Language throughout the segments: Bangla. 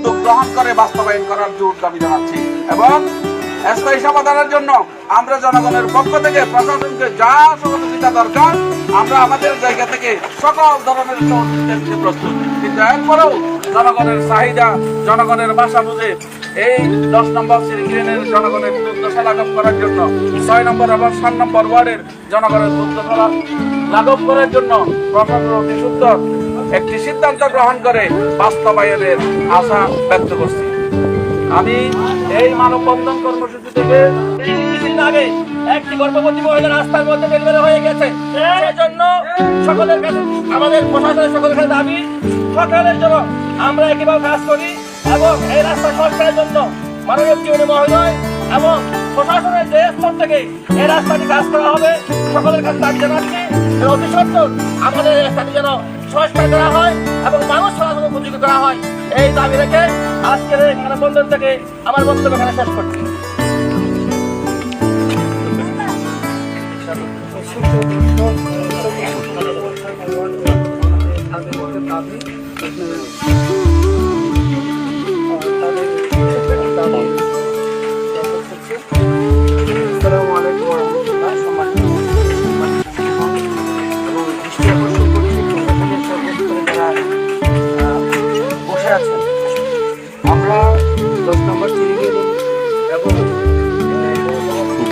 উদ্যোগ গ্রহণ করে বাস্তবায়ন করার জোর দাবি জানাচ্ছি। এবং স্থায়ী সমাধানের জন্য আমরা জনগণের পক্ষ থেকে প্রশাসনকে যা সহযোগিতা দরকার, আমরা আমাদের জায়গা থেকে সকল ধরনের সহযোগিতা প্রস্তুত। কিন্তু এরপরেও জনগণের চাহিদা, জনগণের ভাষা বুঝে এই দশ নম্বর সিরিগ্রেনের জনগণের দুর্দশা লাঘব করার জন্য, ছয় নম্বর এবং সাত নম্বর ওয়ার্ডের জনগণের দুর্দশা লাঘব করার জন্য প্রশাসন অতি সুন্দর একটি সিদ্ধান্ত গ্রহণ করে বাস্তবায়নের আশা ব্যক্ত করছি। আমি এই মানববন্ধন কর্মসূচি থেকে একটি হয়ে গেছে। আমাদের সকলের জন্য আমরা করি এবং এই রাস্তা জন্য কাজ করা হবে, সকলের আমাদের এই রাস্তাটি যেন সংস্কার করা হয় এবং মানুষ উপযোগী করা হয়। এই দাবি রেখে আজকের এই মানববন্ধন থেকে আমার বক্তব্য এখানে শেষ করছি।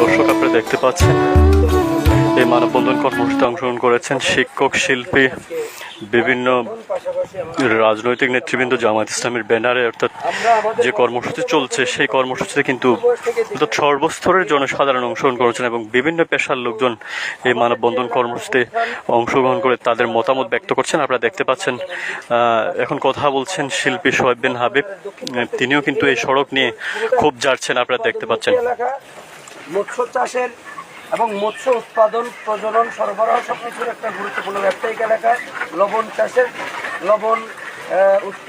দর্শক আপনারা দেখতে পাচ্ছেন এই মানববন্ধন কর্মসূচিতে অংশগ্রহণ করেছেন শিক্ষক শিল্পী বিভিন্ন রাজনৈতিক নেতৃবৃন্দ, জামায়াত ইসলামের ব্যানারে, অর্থাৎ যে কর্মসূচি চলছে, সেই কর্মসূচিতে কিন্তু অর্থাৎ সর্বস্তরের জনসাধারণ অংশগ্রহণ করেছেন এবং বিভিন্ন পেশার লোকজন এই মানববন্ধন কর্মসূচিতে অংশগ্রহণ করে তাদের মতামত ব্যক্ত করছেন। আপনারা দেখতে পাচ্ছেন এখন কথা বলছেন শিল্পী সোহেব হাবিব। তিনিও কিন্তু এই সড়ক নিয়ে খুব যাচ্ছেন আপনারা দেখতে পাচ্ছেন। মৎস্য চাষের এবং মৎস্য উৎপাদন প্রজনন সরবরাহ সবকিছুর একটা গুরুত্বপূর্ণ ব্যবসায়িক এলাকায় লবণ চাষের লবণ উৎপাদন